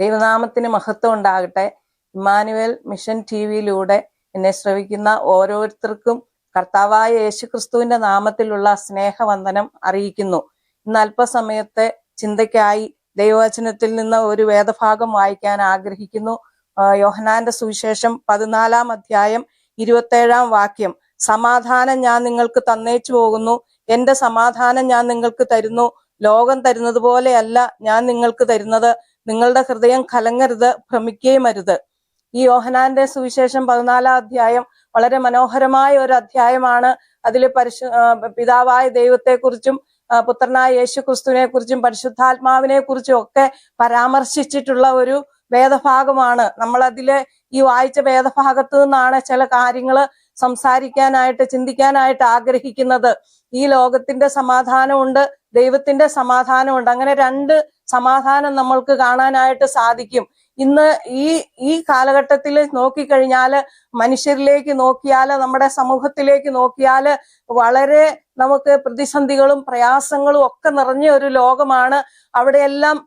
ദൈവനാമത്തിന് മഹത്വം ഉണ്ടാകട്ടെ. ഇമ്മാനുവേൽ മിഷൻ ടി വിയിലൂടെ എന്നെ ശ്രവിക്കുന്ന ഓരോരുത്തർക്കും കർത്താവായ യേശുക്രിസ്തുവിന്റെ നാമത്തിലുള്ള സ്നേഹവന്ദനം അറിയിക്കുന്നു. ഇന്ന് അല്പസമയത്തെ ചിന്തയ്ക്കായി ദൈവവചനത്തിൽ നിന്ന് ഒരു വേദഭാഗം വായിക്കാൻ ആഗ്രഹിക്കുന്നു. യോഹനാന്റെ സുവിശേഷം പതിനാലാം അധ്യായം ഇരുപത്തേഴാം വാക്യം. സമാധാനം ഞാൻ നിങ്ങൾക്ക് തന്നേച്ചു പോകുന്നു. എന്റെ സമാധാനം ഞാൻ നിങ്ങൾക്ക് തരുന്നു. ലോകം തരുന്നത് പോലെയല്ല ഞാൻ നിങ്ങൾക്ക് തരുന്നത്. നിങ്ങളുടെ ഹൃദയം കലങ്ങരുത് ഭ്രമിക്കുകയും അരുത്. ഈ യോഹനാന്റെ സുവിശേഷം പതിനാലാം അധ്യായം വളരെ മനോഹരമായ ഒരു അധ്യായമാണ്. അതിൽ പരിശു പിതാവായ ദൈവത്തെക്കുറിച്ചും പുത്രനായ യേശു ക്രിസ്തുവിനെ കുറിച്ചും പരിശുദ്ധാത്മാവിനെ കുറിച്ചും ഒക്കെ പരാമർശിച്ചിട്ടുള്ള ഒരു വേദഭാഗമാണ്. നമ്മൾ അതിലെ ഈ വായിച്ച വേദഭാഗത്തു നിന്നാണ് ചില കാര്യങ്ങൾ സംസാരിക്കാനായിട്ട് ചിന്തിക്കാനായിട്ട് ആഗ്രഹിക്കുന്നത്. ഈ ലോകത്തിന്റെ സമാധാനമുണ്ട് ദൈവത്തിന്റെ സമാധാനമുണ്ട്. അങ്ങനെ രണ്ട് സമാധാനം നമ്മൾക്ക് കാണാനായിട്ട് സാധിക്കും. ഇന്ന് ഈ ഈ കാലഘട്ടത്തിൽ നോക്കിക്കഴിഞ്ഞാൽ മനുഷ്യരിലേക്ക് നോക്കിയാൽ നമ്മുടെ സമൂഹത്തിലേക്ക് നോക്കിയാൽ വളരെ നമുക്ക് പ്രതിസന്ധികളും പ്രയാസങ്ങളും ഒക്കെ നിറഞ്ഞ ഒരു ലോകമാണ്. അവിടെയെല്ലാം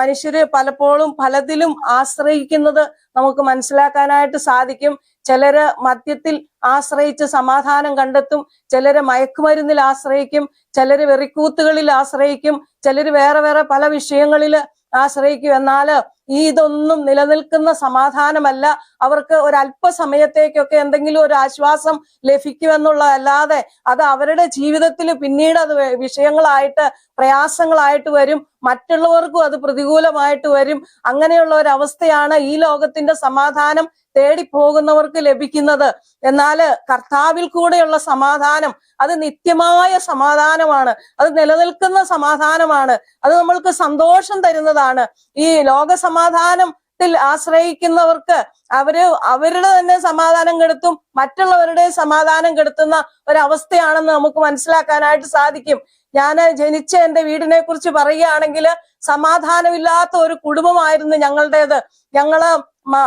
മനുഷ്യര് പലപ്പോഴും പലതിലും ആശ്രയിക്കുന്നത് നമുക്ക് മനസ്സിലാക്കാനായിട്ട് സാധിക്കും. ചിലര് മദ്യത്തിൽ ആശ്രയിച്ച് സമാധാനം കണ്ടെത്തും ചിലര് മയക്കുമരുന്നിൽ ആശ്രയിക്കും ചിലര് വെറിക്കൂത്തുകളിൽ ആശ്രയിക്കും ചിലര് വേറെ വേറെ പല വിഷയങ്ങളിൽ ആശ്രയിക്കും. എന്നാൽ ഈ ഇതൊന്നും നിലനിൽക്കുന്ന സമാധാനമല്ല. അവർക്ക് ഒരല്പസമയത്തേക്കൊക്കെ എന്തെങ്കിലും ഒരു ആശ്വാസം ലഭിക്കുമെന്നുള്ളതല്ലാതെ അത് അവരുടെ ജീവിതത്തിൽ പിന്നീട് അത് വിഷയങ്ങളായിട്ട് പ്രയാസങ്ങളായിട്ട് വരും. മറ്റുള്ളവർക്കും അത് പ്രതികൂലമായിട്ട് വരും. അങ്ങനെയുള്ള ഒരു അവസ്ഥയാണ് ഈ ലോകത്തിന്റെ സമാധാനം തേടി പോകുന്നവർക്ക് ലഭിക്കുന്നത്. എന്നാൽ കർത്താവിൽ കൂടെയുള്ള സമാധാനം അത് നിത്യമായ സമാധാനമാണ്. അത് നിലനിൽക്കുന്ന സമാധാനമാണ്. അത് നമ്മൾക്ക് സന്തോഷം തരുന്നതാണ്. ഈ ലോക സമാധാനത്തിൽ ആശ്രയിക്കുന്നവർക്ക് അവർ അവരുടെ തന്നെ സമാധാനം കെടുത്തും മറ്റുള്ളവരുടെ സമാധാനം കെടുത്തുന്ന ഒരവസ്ഥയാണെന്ന് നമുക്ക് മനസ്സിലാക്കാനായിട്ട് സാധിക്കും. ഞാൻ ജനിച്ച എന്റെ വീടിനെ കുറിച്ച് പറയുകയാണെങ്കിൽ സമാധാനമില്ലാത്ത ഒരു കുടുംബമായിരുന്നു ഞങ്ങളുടേത്. ഞങ്ങൾ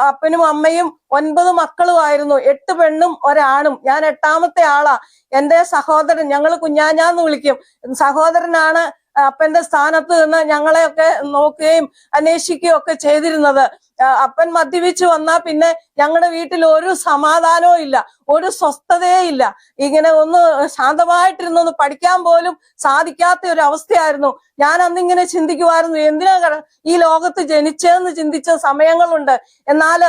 അപ്പനും അമ്മയും ഒൻപത് മക്കളുമായിരുന്നു എട്ട് പെണ്ണും ഒരാണും. ഞാൻ എട്ടാമത്തെ ആളാ. എന്റെ സഹോദരൻ ഞങ്ങൾ കുഞ്ഞാഞ്ഞാന്ന് വിളിക്കും. സഹോദരനാണ് അപ്പന്റെ സ്ഥാനത്ത് നിന്ന് ഞങ്ങളെയൊക്കെ നോക്കുകയും അന്വേഷിക്കുകയും ഒക്കെ ചെയ്തിരുന്നത്. അപ്പൻ മദ്യപിച്ചു വന്നാ പിന്നെ ഞങ്ങളുടെ വീട്ടിൽ ഒരു സമാധാനവും ഇല്ല ഒരു സ്വസ്ഥതയേ ഇല്ല. ഇങ്ങനെ ഒന്ന് ശാന്തമായിട്ടിരുന്നൊന്ന് പഠിക്കാൻ പോലും സാധിക്കാത്ത ഒരു അവസ്ഥയായിരുന്നു. ഞാൻ അന്നിങ്ങനെ ചിന്തിക്കുമായിരുന്നു എന്തിനാ ഈ ലോകത്ത് ജനിച്ചതെന്ന് ചിന്തിച്ച സമയങ്ങളുണ്ട്. എന്നാൽ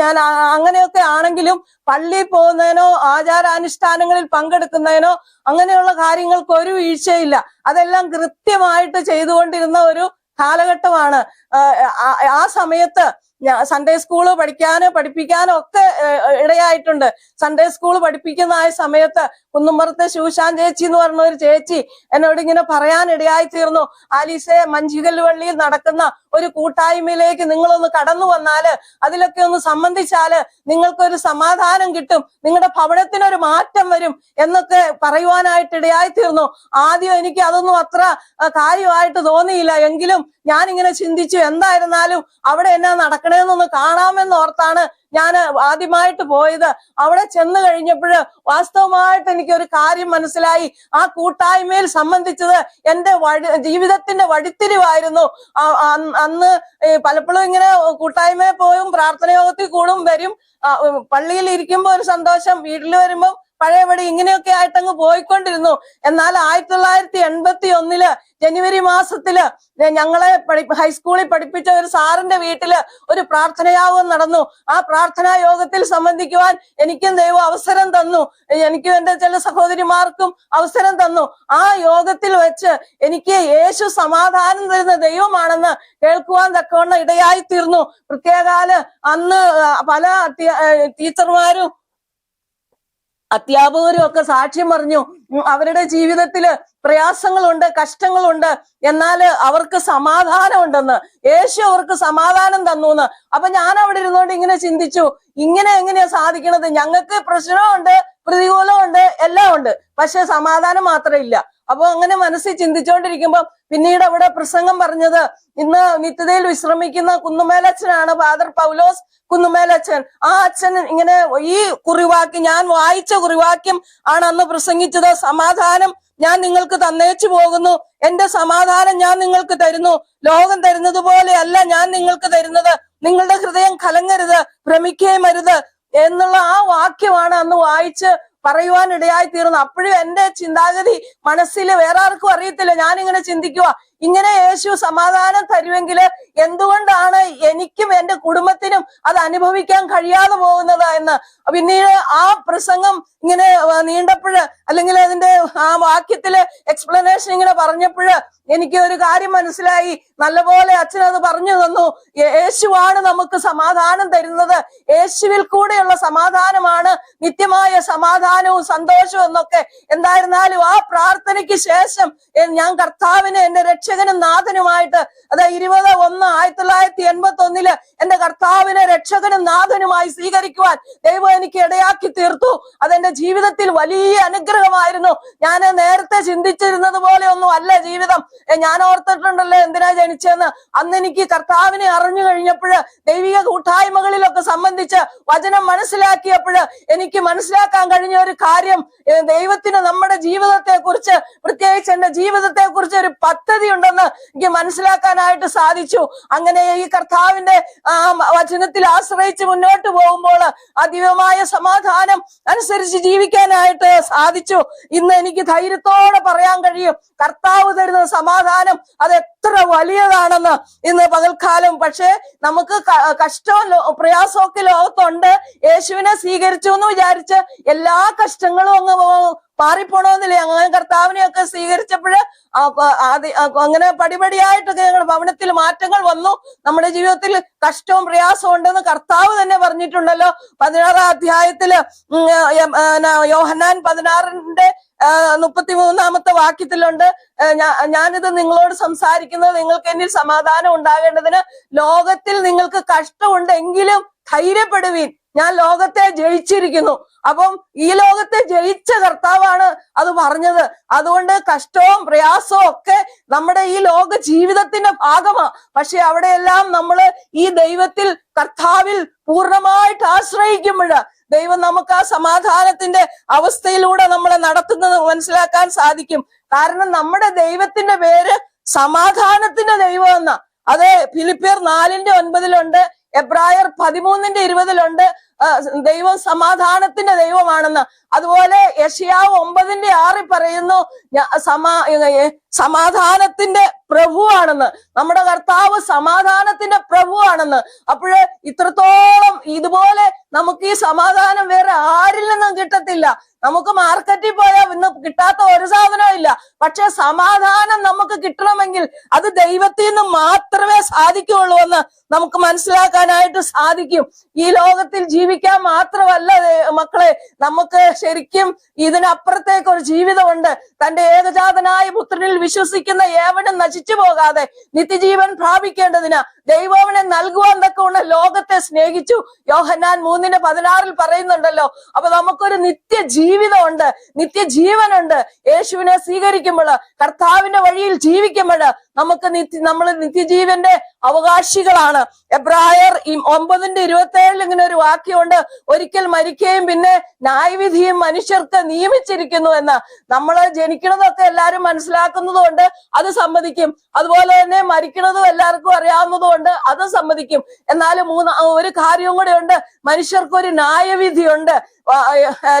ഞാൻ അങ്ങനെയൊക്കെ ആണെങ്കിലും പള്ളിയിൽ പോകുന്നതിനോ ആചാരാനുഷ്ഠാനങ്ങളിൽ പങ്കെടുക്കുന്നതിനോ അങ്ങനെയുള്ള കാര്യങ്ങൾക്ക് ഒരു വീഴ്ചയില്ല. അതെല്ലാം കൃത്യമായിട്ട് ചെയ്തുകൊണ്ടിരുന്ന ഒരു കാലഘട്ടമാണ്. ആ, സമയത്ത് സൺഡേ സ്കൂൾ പഠിക്കാനോ പഠിപ്പിക്കാനോ ഒക്കെ ഇടയായിട്ടുണ്ട്. സൺഡേ സ്കൂൾ പഠിപ്പിക്കുന്ന ആ സമയത്ത് കുന്നുമ്പുറത്തെ ശൂശാൻ ചേച്ചി എന്ന് പറഞ്ഞ ഒരു ചേച്ചി എന്നോട് ഇങ്ങനെ പറയാൻ ഇടയായി തീർന്നു. ആലീസെ മഞ്ചികല്ലുവള്ളിയിൽ നടക്കുന്ന ഒരു കൂട്ടായ്മയിലേക്ക് നിങ്ങളൊന്ന് കടന്നു വന്നാൽ അതിലൊക്കെ ഒന്ന് സംബന്ധിച്ചാൽ നിങ്ങൾക്കൊരു സമാധാനം കിട്ടും. നിങ്ങളുടെ ഭവനത്തിനൊരു മാറ്റം വരും എന്നൊക്കെ പറയുവാനായിട്ട് ഇടയായി തീർന്നു. ആദ്യം എനിക്ക് അതൊന്നും അത്ര കാര്യമായിട്ട് തോന്നിയില്ല. എങ്കിലും ഞാനിങ്ങനെ ചിന്തിച്ചു എന്തായിരുന്നാലും അവിടെ എന്നാ നടക്കണേന്നൊന്ന് കാണാമെന്ന് ഓർത്താണ് ഞാൻ ആദ്യമായിട്ട് പോയത്. അവിടെ ചെന്ന് കഴിഞ്ഞപ്പോഴ് വാസ്തവമായിട്ട് എനിക്ക് ഒരു കാര്യം മനസ്സിലായി. ആ കൂട്ടായ്മയിൽ സംബന്ധിച്ചത് എന്റെ വഴി ജീവിതത്തിന്റെ വഴിത്തിരിവായിരുന്നു. അന്ന് പലപ്പോഴും ഇങ്ങനെ കൂട്ടായ്മയിൽ പോയും പ്രാർത്ഥനയോഗത്തിൽ കൂടും വരും. പള്ളിയിൽ ഇരിക്കുമ്പോ ഒരു സന്തോഷം വീട്ടിൽ വരുമ്പോ പഴയപടി ഇങ്ങനെയൊക്കെ ആയിട്ട് അങ്ങ് പോയിക്കൊണ്ടിരുന്നു. എന്നാൽ ആയിരത്തി തൊള്ളായിരത്തി എൺപത്തി ഒന്നിൽ ജനുവരി മാസത്തിൽ ഞങ്ങളെ ഹൈസ്കൂളിൽ പഠിപ്പിച്ച ഒരു സാറിന്റെ വീട്ടിൽ ഒരു പ്രാർത്ഥനയാവും നടന്നു. ആ പ്രാർത്ഥനാ യോഗത്തിൽ സംബന്ധിക്കുവാൻ എനിക്കും ദൈവം അവസരം തന്നു. എനിക്കും എന്റെ ചില സഹോദരിമാർക്കും അവസരം തന്നു. ആ യോഗത്തിൽ വെച്ച് എനിക്ക് യേശു സമാധാനം തരുന്ന ദൈവമാണെന്ന് കേൾക്കുവാൻ തക്കവണ്ണം ഇടയായി തീർന്നു പ്രത്യേകാൽ അന്ന് പല ടീച്ചർമാരും അധ്യാപകരും ഒക്കെ സാക്ഷ്യം പറഞ്ഞു അവരുടെ ജീവിതത്തിൽ പ്രയാസങ്ങളുണ്ട് കഷ്ടങ്ങളുണ്ട്. എന്നാൽ അവർക്ക് സമാധാനം ഉണ്ടെന്ന് യേശു അവർക്ക് സമാധാനം തന്നു എന്ന് അപ്പൊ ഞാൻ അവിടെ ഇരുന്നുകൊണ്ട് ഇങ്ങനെ ചിന്തിച്ചു ഇങ്ങനെ എങ്ങനെയാ സാധിക്കണത്? ഞങ്ങൾക്ക് പ്രശ്നമുണ്ട് പ്രതികൂലമുണ്ട് എല്ലാം ഉണ്ട്. പക്ഷെ സമാധാനം മാത്രം ഇല്ല. അപ്പൊ അങ്ങനെ മനസ്സിൽ ചിന്തിച്ചുകൊണ്ടിരിക്കുമ്പോൾ പിന്നീട് അവിടെ പ്രസംഗം പറഞ്ഞത് ഇന്ന് നിത്യതയിൽ വിശ്രമിക്കുന്ന കുന്നുമേലച്ഛനാണ് ഫാദർ പൗലോസ് കുന്നുമേലച്ഛൻ. ആ അച്ഛൻ ഇങ്ങനെ ഈ കുറിവാക്യം ഞാൻ വായിച്ച കുറിവാക്യം ആണ് അന്ന് പ്രസംഗിച്ചത്. സമാധാനം ഞാൻ നിങ്ങൾക്ക് തന്നേച്ചു പോകുന്നു. എന്റെ സമാധാനം ഞാൻ നിങ്ങൾക്ക് തരുന്നു. ലോകം തരുന്നത് പോലെയല്ല ഞാൻ നിങ്ങൾക്ക് തരുന്നത്. നിങ്ങളുടെ ഹൃദയം കലങ്ങരുത് ഭ്രമിക്കുകയും അരുത്. എന്നുള്ള ആ വാക്യമാണ് അന്ന് വായിച്ച് പറയുവാൻ ഇടയായി തീർന്നു അപ്പോഴും എന്റെ ചിന്താഗതി മനസ്സിൽ വേറെ ആർക്കും അറിയത്തില്ല. ഞാനിങ്ങനെ ചിന്തിക്കുക ഇങ്ങനെ യേശു സമാധാനം തരുമെങ്കിൽ എന്തുകൊണ്ടാണ് എനിക്കും എന്റെ കുടുംബത്തിനും അത് അനുഭവിക്കാൻ കഴിയാതെ പോകുന്നത് എന്ന്? പിന്നീട് ആ പ്രസംഗം ഇങ്ങനെ നീണ്ടപ്പോഴ് അല്ലെങ്കിൽ അതിന്റെ ആ വാക്യത്തിൽ എക്സ്പ്ലനേഷൻ ഇങ്ങനെ പറഞ്ഞപ്പോഴ് എനിക്ക് ഒരു കാര്യം മനസ്സിലായി. നല്ലപോലെ അച്ഛനത് പറഞ്ഞു തന്നു. യേശുവാണ് നമുക്ക് സമാധാനം തരുന്നത്. യേശുവിൽ കൂടെയുള്ള സമാധാനമാണ്. നിത്യമായ സമാധാനവും സന്തോഷവും എന്നൊക്കെ. എന്തായിരുന്നാലും ആ പ്രാർത്ഥനയ്ക്ക് ശേഷം ഞാൻ കർത്താവിനെ എന്റെ രക്ഷകനും നാഥനുമായിട്ട് അത് ഇരുപത് ഒന്ന് ആയിരത്തി തൊള്ളായിരത്തി എൺപത്തി ഒന്നിൽ എന്റെ കർത്താവിനെ രക്ഷകനും നാഥനുമായി സ്വീകരിക്കുവാൻ ദൈവം എനിക്ക് ഇടയാക്കി തീർത്തു. അതെന്റെ ജീവിതത്തിൽ വലിയ അനുഗ്രഹമായിരുന്നു. ഞാൻ നേരത്തെ ചിന്തിച്ചിരുന്നത് പോലെ ഒന്നും അല്ല ജീവിതം. ഞാൻ ഓർത്തിട്ടുണ്ടല്ലോ എന്തിനാ ജനിച്ചെന്ന് അന്ന് എനിക്ക് കർത്താവിനെ അറിഞ്ഞു കഴിഞ്ഞപ്പോഴ് ദൈവിക കൂട്ടായ്മകളിലൊക്കെ സംബന്ധിച്ച് വചനം മനസ്സിലാക്കിയപ്പോഴ് എനിക്ക് മനസ്സിലാക്കാൻ കഴിഞ്ഞ ഒരു കാര്യം ദൈവത്തിന് നമ്മുടെ ജീവിതത്തെ കുറിച്ച് പ്രത്യേകിച്ച് എന്റെ ജീവിതത്തെ കുറിച്ച് ഒരു പദ്ധതി ഉണ്ടെന്ന് എനിക്ക് മനസ്സിലാക്കാനായിട്ട് സാധിച്ചു. അങ്ങനെ ഈ കർത്താവിന്റെ വചനത്തിൽ ആശ്രയിച്ച് മുന്നോട്ട് പോകുമ്പോൾ അതിവമായ സമാധാനം അനുസരിച്ച് ജീവിക്കാനായിട്ട് സാധിച്ചു. ഇന്ന് എനിക്ക് ധൈര്യത്തോടെ പറയാൻ കഴിയും കർത്താവ് തരുന്ന സമാധാനം അത് എത്ര വലിയതാണെന്ന് ഇന്ന് പകൽക്കാലം. പക്ഷേ നമുക്ക് കഷ്ടവും പ്രയാസമൊക്കെ ലോകത്തുണ്ട്. യേശുവിനെ സ്വീകരിച്ചു എന്ന് വിചാരിച്ച് എല്ലാ കഷ്ടങ്ങളും അങ്ങ് പോ- മാറിപ്പോണമെന്നില്ലേ അങ്ങനെ കർത്താവിനെയൊക്കെ സ്വീകരിച്ചപ്പോഴ് അങ്ങനെ പടിപടിയായിട്ടൊക്കെ ഞങ്ങളുടെ ഭവനത്തിൽ മാറ്റങ്ങൾ വന്നു. നമ്മുടെ ജീവിതത്തിൽ കഷ്ടവും പ്രയാസവും ഉണ്ടെന്ന് കർത്താവ് തന്നെ പറഞ്ഞിട്ടുണ്ടല്ലോ. പതിനാറാം അധ്യായത്തിൽ യോഹന്നാൻ പതിനാറിന്റെ മുപ്പത്തി മൂന്നാമത്തെ വാക്യത്തിലുണ്ട്. ഞാനിത് നിങ്ങളോട് സംസാരിക്കുന്നത് നിങ്ങൾക്ക് എന്നിൽ സമാധാനം ഉണ്ടാകേണ്ടതിന് ലോകത്തിൽ നിങ്ങൾക്ക് കഷ്ടമുണ്ടെങ്കിലും ധൈര്യപ്പെടുവീൻ. ഞാൻ ലോകത്തെ ജയിച്ചിരിക്കുന്നു. അപ്പം ഈ ലോകത്തെ ജയിച്ച കർത്താവാണ് അത് പറഞ്ഞത്. അതുകൊണ്ട് കഷ്ടവും പ്രയാസവും ഒക്കെ നമ്മുടെ ഈ ലോക ജീവിതത്തിന്റെ ഭാഗമാണ് പക്ഷെ അവിടെയെല്ലാം നമ്മൾ ഈ ദൈവത്തിൽ കർത്താവിൽ പൂർണമായിട്ട് ആശ്രയിക്കുമ്പോൾ ദൈവം നമുക്ക് ആ സമാധാനത്തിന്റെ അവസ്ഥയിലൂടെ നമ്മളെ നടത്തുന്നത് മനസ്സിലാക്കാൻ സാധിക്കും. കാരണം നമ്മുടെ ദൈവത്തിന്റെ പേര് സമാധാനത്തിന്റെ ദൈവം എന്ന അത് ഫിലിപ്പിയർ നാലിന്റെ ഒൻപതിലുണ്ട് എബ്രായർ പതിമൂന്നിന്റെ ഇരുപതിലുണ്ട് ദൈവം സമാധാനത്തിന്റെ ദൈവമാണെന്ന്. അതുപോലെ യഷിയാവ് ഒമ്പതിന്റെ ആറിൽ പറയുന്നു സമാ സമാധാനത്തിന്റെ പ്രഭുവാണെന്ന്. നമ്മുടെ കർത്താവ് സമാധാനത്തിന്റെ പ്രഭുവാണെന്ന്. അപ്പോഴ് ഇത്രത്തോളം ഇതുപോലെ നമുക്ക് ഈ സമാധാനം വേറെ ആരിൽ നിന്നും കിട്ടത്തില്ല. നമുക്ക് മാർക്കറ്റിൽ പോയാൽ ഇന്ന് കിട്ടാത്ത ഒരു സാധനവും ഇല്ല. പക്ഷെ സമാധാനം നമുക്ക് കിട്ടണമെങ്കിൽ അത് ദൈവത്തിൽ നിന്ന് മാത്രമേ സാധിക്കുകയുള്ളൂ എന്ന് നമുക്ക് മനസ്സിലാക്കാനായിട്ട് സാധിക്കും. ഈ ലോകത്തിൽ ജീവിക്കാൻ മാത്രമല്ല മക്കളെ നമുക്ക് ശരിക്കും ഇതിനപ്പുറത്തേക്ക് ഒരു ജീവിതമുണ്ട്. തന്റെ ഏകജാതനായ പുത്രനിൽ വിശ്വസിക്കുന്ന ഏവനും നശിച്ചു പോകാതെ നിത്യജീവൻ പ്രാപിക്കേണ്ടതിന് ദൈവവനെ നൽകുവാൻ തക്കവണ്ണം ലോകത്തെ സ്നേഹിച്ചു. യോഹന്നാൻ മൂന്നിന് പതിനാറിൽ പറയുന്നുണ്ടല്ലോ അപ്പൊ നമുക്കൊരു നിത്യ ജീവിതമുണ്ട്. നിത്യജീവനുണ്ട്. യേശുവിനെ സ്വീകരിക്കുമ്പോൾ കർത്താവിന്റെ വഴിയിൽ ജീവിക്കുമ്പോൾ നമുക്ക് നിത്യ നമ്മൾ നിത്യജീവന്റെ അവകാശികളാണ്. എബ്രായർ ഒമ്പതിന്റെ ഇരുപത്തി ഏഴിൽ ഇങ്ങനെ ഒരു വാക്യമുണ്ട്. ഒരിക്കൽ മരിക്കുകയും പിന്നെ ന്യായവിധിയും മനുഷ്യർക്ക് നിയമിച്ചിരിക്കുന്നു എന്ന്. നമ്മൾ ജനിക്കണതൊക്കെ എല്ലാവരും മനസ്സിലാക്കുന്നതുകൊണ്ട് അത് സമ്മതിക്കും. അതുപോലെ തന്നെ മരിക്കണതും എല്ലാവർക്കും അറിയാവുന്നതുകൊണ്ട് അത് സമ്മതിക്കും. എന്നാലും മൂന്ന് ഒരു കാര്യവും കൂടെ ഉണ്ട് മനുഷ്യർക്ക് ഒരു ന്യായവിധിയുണ്ട്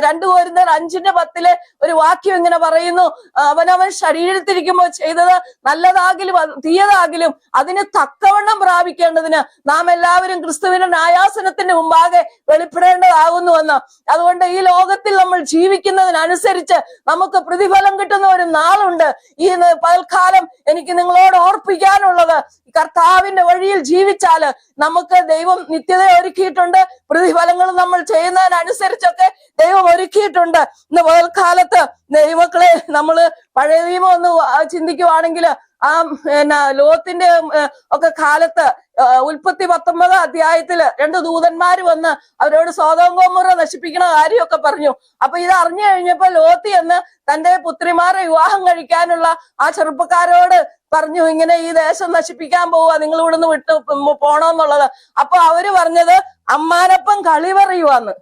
രണ്ടു കോരുന്നർ അഞ്ചിന്റെ പത്തിലെ ഒരു വാക്യം ഇങ്ങനെ പറയുന്നു. അവനവൻ ശരീരത്തിരിക്കുമ്പോൾ ചെയ്തത് നല്ലതാകിലും അത് തീയതാകിലും അതിന് തക്കവണ്ണം പ്രാപിക്കേണ്ടതിന് നാം എല്ലാവരും ക്രിസ്തുവിന്റെ ന്യായാസനത്തിന്റെ മുമ്പാകെ വെളിപ്പെടേണ്ടതാകുന്നുവെന്ന് അതുകൊണ്ട് ഈ ലോകത്തിൽ നമ്മൾ ജീവിക്കുന്നതിനനുസരിച്ച് നമുക്ക് പ്രതിഫലം കിട്ടുന്ന ഒരു നാളുണ്ട്. ഈ പൽക്കാലം എനിക്ക് നിങ്ങളോട് ഓർപ്പിക്കാനുള്ളത് കർത്താവിന്റെ വഴിയിൽ ജീവിച്ചാൽ നമുക്ക് ദൈവം നിത്യത ഒരുക്കിയിട്ടുണ്ട്. പ്രതിഫലങ്ങൾ നമ്മൾ ചെയ്യുന്നതിനനുസരിച്ചൊക്കെ ദൈവം ഒരുക്കിയിട്ടുണ്ട്. ഇന്ന് പകൽക്കാലത്ത് ദൈവമക്കളെ നമ്മൾ പഴയ നിയമം ഒന്ന് ചിന്തിക്കുവാണെങ്കിൽ ആ എന്നാ ലോകത്തിന്റെ ഒക്കെ കാലത്ത് ഉൽപ്പത്തി പത്തൊമ്പത് അധ്യായത്തിൽ രണ്ട് ദൂതന്മാർ വന്ന് അവരോട് സ്വാതന്ത്ര്യമുറ നശിപ്പിക്കണ കാര്യമൊക്കെ പറഞ്ഞു. അപ്പൊ ഇത് അറിഞ്ഞു കഴിഞ്ഞപ്പോ ലോത്തി എന്ന് തന്റെ പുത്രിമാരെ വിവാഹം കഴിക്കാനുള്ള ആ ചെറുപ്പക്കാരോട് പറഞ്ഞു ഇങ്ങനെ ഈ ദേശം നശിപ്പിക്കാൻ പോവുക നിങ്ങൾ ഇവിടുന്ന് വിട്ട് പോണോന്നുള്ളത്. അപ്പൊ അവർ പറഞ്ഞത് അമ്മാനപ്പം കളി പറയുവാന്ന്.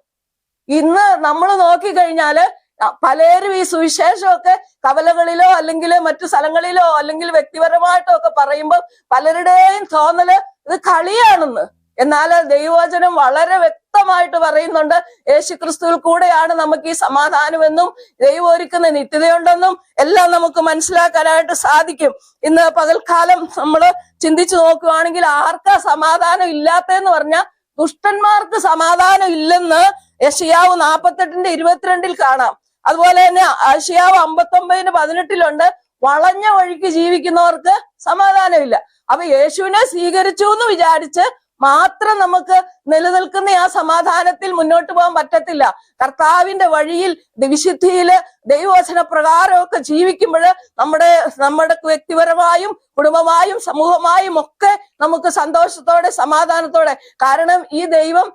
ഇന്ന് നമ്മൾ നോക്കിക്കഴിഞ്ഞാൽ പലരും ഈ സുവിശേഷമൊക്കെ കവലകളിലോ അല്ലെങ്കിൽ മറ്റു സ്ഥലങ്ങളിലോ അല്ലെങ്കിൽ വ്യക്തിപരമായിട്ടോ ഒക്കെ പറയുമ്പോൾ പലരുടെയും തോന്നൽ ഇത് കളിയാണെന്ന്. എന്നാൽ ദൈവവചനം വളരെ വ്യക്തമായിട്ട് പറയുന്നുണ്ട്. യേശുക്രിസ്തുവിൽ കൂടെയാണ് നമുക്ക് ഈ സമാധാനമെന്നും ദൈവം ഒരുക്കുന്ന നിത്യതയുണ്ടെന്നും എല്ലാം നമുക്ക് മനസ്സിലാക്കാനായിട്ട് സാധിക്കും. ഇന്ന് പകൽക്കാലം നമ്മൾ ചിന്തിച്ചു നോക്കുകയാണെങ്കിൽ ആർക്കാ സമാധാനം ഇല്ലാത്തതെന്ന് പറഞ്ഞാൽ ദുഷ്ടന്മാർക്ക് സമാധാനം ഇല്ലെന്ന് യശിയാവ് നാൽപ്പത്തെട്ടിന്റെ ഇരുപത്തിരണ്ടിൽ കാണാം. അതുപോലെ തന്നെ യഷിയാവ് അമ്പത്തൊമ്പതിന് പതിനെട്ടിലുണ്ട്. വളഞ്ഞ വഴിക്ക് ജീവിക്കുന്നവർക്ക് സമാധാനമില്ല. അപ്പൊ യേശുവിനെ സ്വീകരിച്ചു എന്ന് വിചാരിച്ച് മാത്രം നമുക്ക് നിലനിൽക്കുന്ന ആ സമാധാനത്തിൽ മുന്നോട്ട് പോകാൻ പറ്റത്തില്ല. കർത്താവിന്റെ വഴിയിൽ വിശുദ്ധിയിൽ ദൈവവചന പ്രകാരമൊക്കെ ജീവിക്കുമ്പോൾ നമ്മുടെ നമ്മുടെ വ്യക്തിപരമായും കുടുംബമായും സമൂഹമായും ഒക്കെ നമുക്ക് സന്തോഷത്തോടെ സമാധാനത്തോടെ. കാരണം ഈ ദൈവം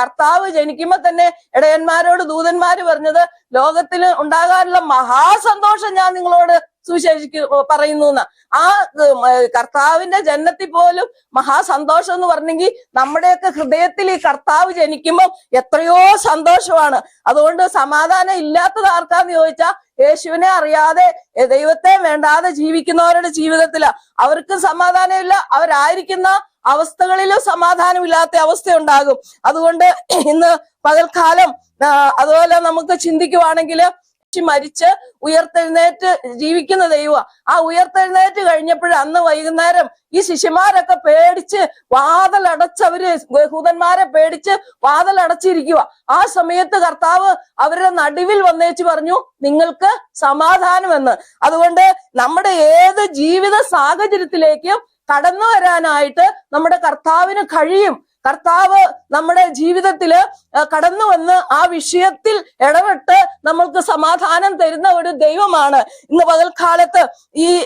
കർത്താവ് ജനിക്കുമ്പോ തന്നെ ഇടയന്മാരോട് ദൂതന്മാര് പറഞ്ഞത് ലോകത്തിൽ ഉണ്ടാകാനുള്ള മഹാസന്തോഷം ഞാൻ നിങ്ങളോട് സുവിശേഷിക്കു പറയുന്നു ആ കർത്താവിന്റെ ജന്മത്തിൽ പോലും മഹാസന്തോഷം എന്ന് പറഞ്ഞെങ്കിൽ നമ്മുടെയൊക്കെ ഹൃദയത്തിൽ ഈ കർത്താവ് ജനിക്കുമ്പോൾ എത്രയോ സന്തോഷമാണ്. അതുകൊണ്ട് സമാധാനം ഇല്ലാത്തത് ആർക്കാന്ന് ചോദിച്ചാൽ യേശുവിനെ അറിയാതെ ദൈവത്തെ വേണ്ടാതെ ജീവിക്കുന്നവരുടെ ജീവിതത്തില. അവർക്കും സമാധാനമില്ല അവരായിരിക്കുന്ന അവസ്ഥകളിലും സമാധാനമില്ലാത്ത അവസ്ഥ ഉണ്ടാകും അതുകൊണ്ട് ഇന്ന് പകൽക്കാലം അതുപോലെ നമുക്ക് ചിന്തിക്കുവാണെങ്കിൽ മരിച്ച് ഉയർത്തെഴുന്നേറ്റ് ജീവിക്കുന്ന ദൈവ. ആ ഉയർത്തെഴുന്നേറ്റ് കഴിഞ്ഞപ്പോഴും അന്ന് വൈകുന്നേരം ഈ ശിശുമാരൊക്കെ പേടിച്ച് വാതലടച്ചവര് യഹൂദന്മാരെ പേടിച്ച് വാതലടച്ചിരിക്കുക ആ സമയത്ത് കർത്താവ് അവരുടെ നടുവിൽ വന്നേച്ച് പറഞ്ഞു നിങ്ങൾക്ക് സമാധാനമെന്ന്. അതുകൊണ്ട് നമ്മുടെ ഏത് ജീവിത സാഹചര്യത്തിലേക്കും കടന്നു വരാനായിട്ട് നമ്മുടെ കർത്താവിന് കഴിയും. കർത്താവ് നമ്മുടെ ജീവിതത്തിൽ അഹ് കടന്നു വന്ന് ആ വിഷയത്തിൽ ഇടപെട്ട് നമ്മൾക്ക് സമാധാനം തരുന്ന ഒരു ദൈവമാണ്. ഇന്ന് പകൽക്കാലത്ത് ഈ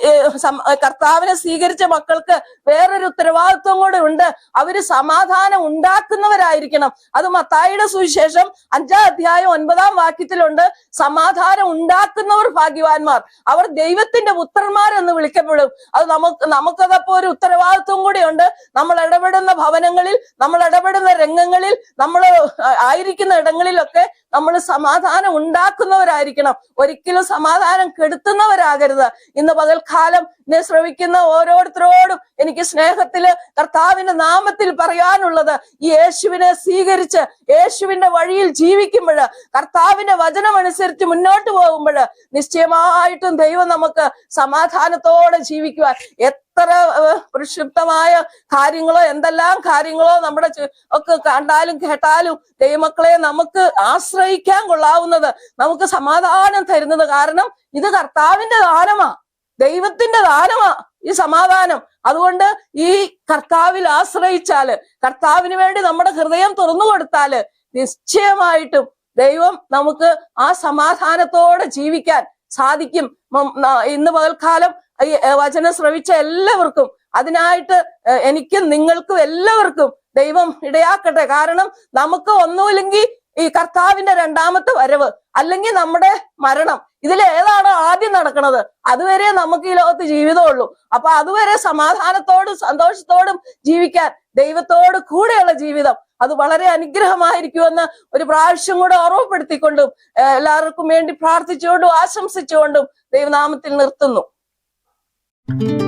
കർത്താവിനെ സ്വീകരിച്ച മക്കൾക്ക് വേറൊരു ഉത്തരവാദിത്വം കൂടെ ഉണ്ട്. അവർ സമാധാനം ഉണ്ടാക്കുന്നവരായിരിക്കണം. അത് മത്തായിയുടെ സുവിശേഷം അഞ്ചാം അധ്യായം ഒൻപതാം വാക്യത്തിലുണ്ട്. സമാധാനം ഉണ്ടാക്കുന്നവർ ഭാഗ്യവാന്മാർ. അവർ ദൈവത്തിന്റെ പുത്രന്മാരെന്ന് വിളിക്കപ്പെടും. അത് നമുക്ക് നമുക്കതപ്പോ ഒരു ഉത്തരവാദിത്വം കൂടിയുണ്ട്. നമ്മൾ ഇടപെടുന്ന ഭവനങ്ങളിൽ നമ്മൾ ഇടപെടുന്ന രംഗങ്ങളിൽ നമ്മൾ ആയിരിക്കുന്ന ഇടങ്ങളിലൊക്കെ നമ്മൾ സമാധാനം ഉണ്ടാക്കുന്നവരായിരിക്കണം. ഒരിക്കലും സമാധാനം കെടുത്തുന്നവരാകരുത്. ഇന്ന് പകൽക്കാലം എന്നെ ശ്രമിക്കുന്ന ഓരോരുത്തരോടും എനിക്ക് സ്നേഹത്തിൽ കർത്താവിന്റെ നാമത്തിൽ പറയാനുള്ളത് ഈ യേശുവിനെ സ്വീകരിച്ച് യേശുവിന്റെ വഴിയിൽ ജീവിക്കുമ്പോൾ കർത്താവിന്റെ വചനമനുസരിച്ച് മുന്നോട്ട് പോകുമ്പോൾ നിശ്ചയമായിട്ടും ദൈവം നമുക്ക് സമാധാനത്തോടെ ജീവിക്കുവാൻ എത്ര പ്രക്ഷിപ്തമായ കാര്യങ്ങളോ എന്തെല്ലാം കാര്യങ്ങളോ നമ്മുടെ ഒക്കെ കണ്ടാലും കേട്ടാലും ദൈവമക്കളെ നമുക്ക് ആശ്രയിക്കാൻ കൊള്ളാവുന്നത് നമുക്ക് സമാധാനം തരുന്നത് കാരണം ഇത് കർത്താവിന്റെ ദാനമാ. ദൈവത്തിന്റെ ദാനമാ ഈ സമാധാനം. അതുകൊണ്ട് ഈ കർത്താവിൽ ആശ്രയിച്ചാൽ കർത്താവിന് വേണ്ടി നമ്മുടെ ഹൃദയം തുറന്നു കൊടുത്താൽ നിശ്ചയമായിട്ടും ദൈവം നമുക്ക് ആ സമാധാനത്തോടെ ജീവിക്കാൻ സാധിക്കും. ഇന്ന് പകൽക്കാലം ഈ വചനം ശ്രവിച്ച എല്ലാവർക്കും അതിനായിട്ട് എനിക്കും നിങ്ങൾക്കും എല്ലാവർക്കും ദൈവം ഇടയാക്കട്ടെ. കാരണം നമുക്ക് ഒന്നുമില്ലെങ്കിൽ ഈ കർത്താവിന്റെ രണ്ടാമത്തെ വരവ് അല്ലെങ്കിൽ നമ്മുടെ മരണം ഇതിൽ ഏതാണ് ആദ്യം നടക്കുന്നത് അതുവരെ നമുക്ക് ഈ ലോകത്ത് ജീവിതമുള്ളൂ. അപ്പൊ അതുവരെ സമാധാനത്തോടും സന്തോഷത്തോടും ജീവിക്കാൻ ദൈവത്തോട് കൂടെയുള്ള ജീവിതം അത് വളരെ അനുഗ്രഹമായിരിക്കുമെന്ന് ഒരു പ്രാവശ്യം കൂടെ ഓർമ്മപ്പെടുത്തിക്കൊണ്ടും എല്ലാവർക്കും വേണ്ടി പ്രാർത്ഥിച്ചുകൊണ്ടും ആശംസിച്ചുകൊണ്ടും ദൈവനാമത്തിൽ നിർത്തുന്നു. thank you